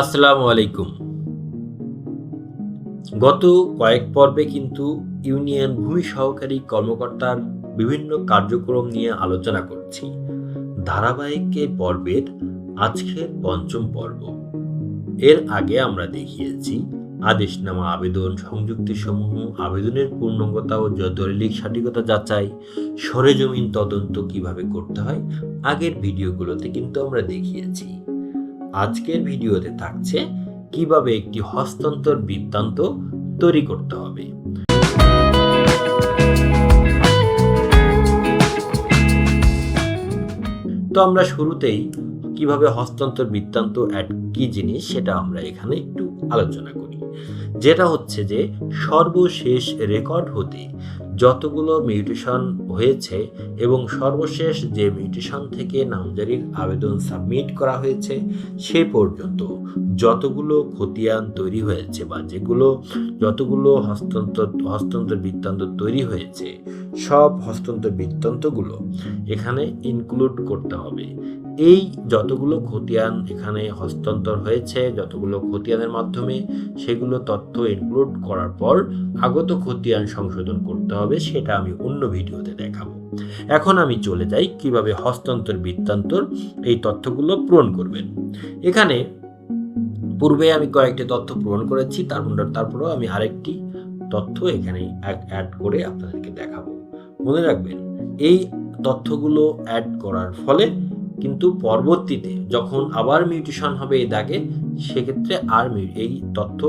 আসসালামু আলাইকুম। গত কয়েক পর্বে কিন্তু ইউনিয়ন ভূমি সহকারী কর্মকর্তার বিভিন্ন কার্যক্রম নিয়ে আলোচনা করছি। ধারাবাহিক এই পর্বের আজকের পঞ্চম পর্ব। এর আগে আমরা দেখিয়েছি আদেশনামা আবেদন সংযুক্তি সমূহ আবেদনের পূর্ণাঙ্গতা ও দলিলিক সঠিকতা যাচাই, সরেজমিন তদন্ত কীভাবে করতে হয়, আগের ভিডিওগুলোতে কিন্তু আমরা দেখিয়েছি। আজকের ভিডিওতে থাকছে কীভাবে একটি হস্তান্তর বৃত্তান্ত তৈরি করতে হবে। তো আমরা শুরুতেই কীভাবে হস্তান্তর বৃত্তান্ত অ্যাড কি জিনিস সেটা আমরা এখানে একটু আলোচনা করি। যেটা হচ্ছে যে সর্বশেষ রেকর্ড হতে যতগুলো মিউটেশন হয়েছে এবং সর্বশেষ যে মিউটেশন থেকে নামজারির আবেদন সাবমিট করা হয়েছে, সে পর্যন্ত যতগুলো খতিয়ান তৈরি হয়েছে বা যেগুলো, যতগুলো হস্তান্তর হস্তান্তর বৃত্তান্ত তৈরি হয়েছে, সব হস্তান্তর বৃত্তান্তগুলো এখানে ইনক্লুড করতে হবে। এই যতগুলো খতিয়ান এখানে হস্তান্তর হয়েছে, যতগুলো খতিয়ানের মাধ্যমে সেগুলো তথ্য ইনক্লুড করার পর আগত খতিয়ান সংশোধন করতে হবে, সেটা আমি অন্য ভিডিওতে দেখাবো। এখন আমি চলে যাই কীভাবে হস্তান্তর বৃত্তান্তর এই তথ্যগুলো পূরণ করবেন। এখানে পূর্বে আমি কয়েকটি তথ্য পূরণ করেছি, তারপর তারপরেও আমি আরেকটি তথ্য এখানে অ্যাড করে আপনাদেরকে দেখাবো। মনে রাখবেন, এই তথ্যগুলো অ্যাড করার ফলে কিন্তু পরবর্তীতে যখন আবার মিউটেশন হবে এই দাগে, সেক্ষেত্রে আর এই তথ্য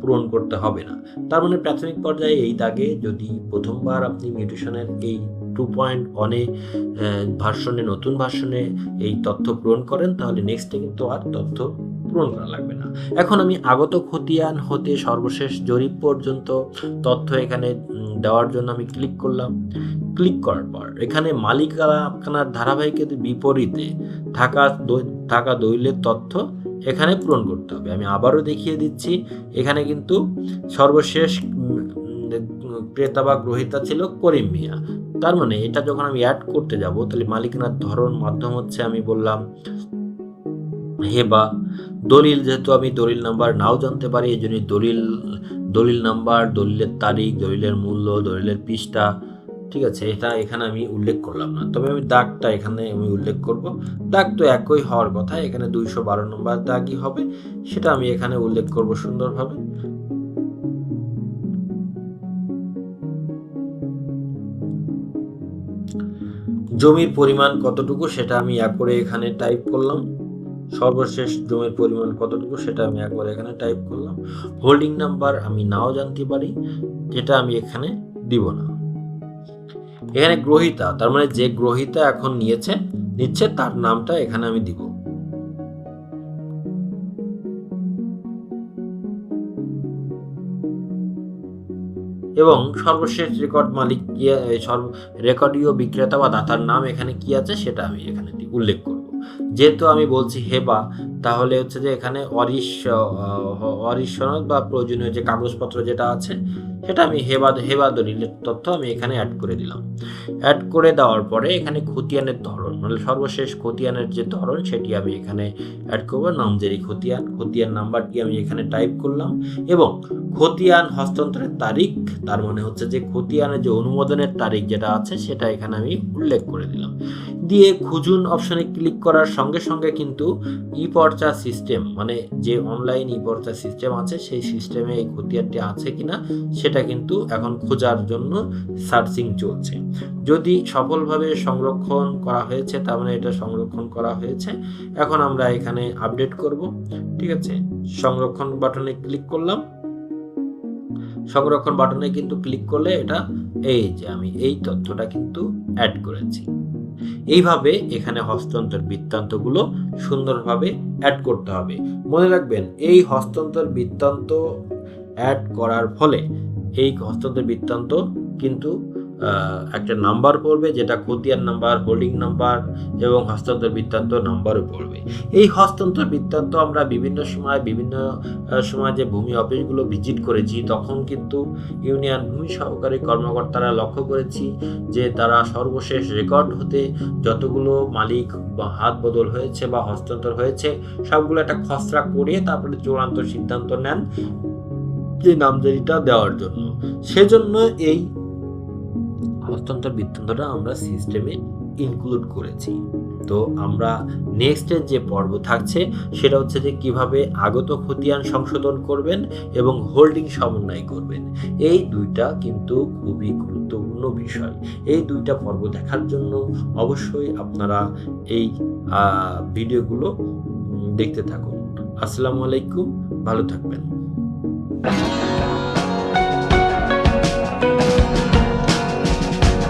পূরণ করতে হবে না। তার মানে প্রাথমিক পর্যায়ে এই দাগে যদি প্রথমবার আপনি মিউটেশনের এই টু পয়েন্ট ওয়ানে ভার্সনে, নতুন ভার্সনে এই তথ্য পূরণ করেন, তাহলে নেক্সটে কিন্তু আর তথ্য পূরণ করা লাগবে না। এখন আমি আগত খতিয়ান হতে সর্বশেষ জরিপ পর্যন্ত তথ্য এখানে দেওয়ার জন্য আমি ক্লিক করলাম। ক্লিক করার পর এখানে মালিকানার ধারাবাহিকের বিপরীতে থাকা থাকা দলিলের তথ্য এখানে পূরণ করতে হবে। আমি আবারও দেখিয়ে দিচ্ছি, এখানে কিন্তু সর্বশেষ ক্রেতা বা গ্রহিতা ছিল করিম মিয়া। তার মানে এটা যখন আমি অ্যাড করতে যাব, তাহলে মালিকানার ধরন মাধ্যম হচ্ছে আমি বললাম হেবা দলিল, যেহেতু আমি দলিল নাম্বার নাও জানতে পারি এই জন্য দলিল দলিল নাম্বার, দলিলের তারিখ, দলিলের মূল্য, দলিলের পৃষ্ঠা, ঠিক আছে? এটা এখানে আমি উল্লেখ করলাম না। তবে আমি দাগটা এখানে আমি উল্লেখ করব। দাগ তো একই হওয়ার কথা, এখানে দুইশো বারো নম্বর দাগই হবে, সেটা আমি এখানে উল্লেখ করব সুন্দরভাবে। জমির পরিমাণ কতটুকু সেটা আমি করে এখানে টাইপ করলাম। সর্বশেষ জমির পরিমাণ কতটুকু সেটা আমি একবার এখানে টাইপ করলাম। হোল্ডিং নাম্বার আমি নাও জানতে পারি, যেটা আমি এখানে দিব না। এখানে গ্রহিতা, তার মানে যে গ্রহিতা এখন নিয়েছে, নিচ্ছে তার নামটা এখানে আমি দিব। এবং সর্বশেষ রেকর্ড মালিক কি রেকর্ডীয় বিক্রেতা বা দাতার নাম এখানে কি আছে সেটা আমি এখানে উল্লেখ করব। যেহেতু আমি বলছি হেবা তাহলে হচ্ছে যে এখানে অরিশ অরিশ সনদ বা প্রয়োজনীয় যে কাগজপত্র যেটা আছে, সেটা আমি হেবা হেবা দলিলের তথ্য আমি এখানে অ্যাড করে দিলাম। অ্যাড করে দেওয়ার পরে এখানে খতিয়ানের ধরন মানে সর্বশেষ খতিয়ানের যে ধরন, সেটি আমি এখানে অ্যাড করব নামজেরি খতিয়ান খতিয়ান নাম্বারটি আমি এখানে টাইপ করলাম এবং খতিয়ান হস্তান্তরের তারিখ, তার মানে হচ্ছে যে খতিয়ানের যে অনুমোদনের তারিখ যেটা আছে, সেটা এখানে আমি উল্লেখ করে দিলাম। দিয়ে খুঁজুন অপশনে ক্লিক করার সঙ্গে সঙ্গে কিন্তু ই পর্চা সিস্টেম মানে যে অনলাইন ই পর্চা সিস্টেম আছে, সেই সিস্টেমে এই খতিয়ানটি আছে কিনা, সেটা কিন্তু এখন খোঁজার জন্য সার্চিং চলছে। যদি সফলভাবে সংরক্ষণ করা হয়েছে, তার মানে এটা সংরক্ষণ করা হয়েছে, এখন আমরা এখানে আপডেট করব, ঠিক আছে? সংরক্ষণ বাটনে ক্লিক করলাম। সংরক্ষণ বাটনে কিন্তু ক্লিক করলে এটা, এই যে আমি এই তথ্যটা কিন্তু অ্যাড করেছি। এইভাবে এখানে হস্তান্তর বৃত্তান্তগুলো সুন্দরভাবে অ্যাড করতে হবে। মনে রাখবেন, এই হস্তান্তর বৃত্তান্ত অ্যাড করার ফলে, এই হস্তান্তর বৃত্তান্ত কিন্তু একটা নাম্বার পড়বে যেটা খতিয়ান নাম্বার হোল্ডিং নাম্বার এবং হস্তান্তর বৃত্তান্ত নাম্বারও পড়বে। এই হস্তান্তর বৃত্তান্ত আমরা বিভিন্ন সময় বিভিন্ন সময় যে ভূমি অফিসগুলো ভিজিট করেছি, তখন কিন্তু ইউনিয়ন ভূমি সহকারী কর্মকর্তারা লক্ষ্য করেছি যে তারা সর্বশেষ রেকর্ড হতে যতগুলো মালিক বা হাত বদল হয়েছে বা হস্তান্তর হয়েছে, সবগুলো একটা খসড়া করিয়ে তারপরে চূড়ান্ত সিদ্ধান্ত নেন যে নামজারিটা দেওয়ার জন্য। সেজন্য এই হস্তান্তর বৃত্তান্তটা আমরা সিস্টেমে ইনক্লুড করেছি। তো আমরা নেক্সটের যে পর্ব থাকছে, সেটা হচ্ছে যে কীভাবে আগত খতিয়ান সংশোধন করবেন এবং হোল্ডিং সমন্বয় করবেন। এই দুইটা কিন্তু খুবই গুরুত্বপূর্ণ বিষয়। এই দুইটা পর্ব দেখার জন্য অবশ্যই আপনারা এই ভিডিওগুলো দেখতে থাকুন। আসসালামু আলাইকুম, ভালো থাকবেন।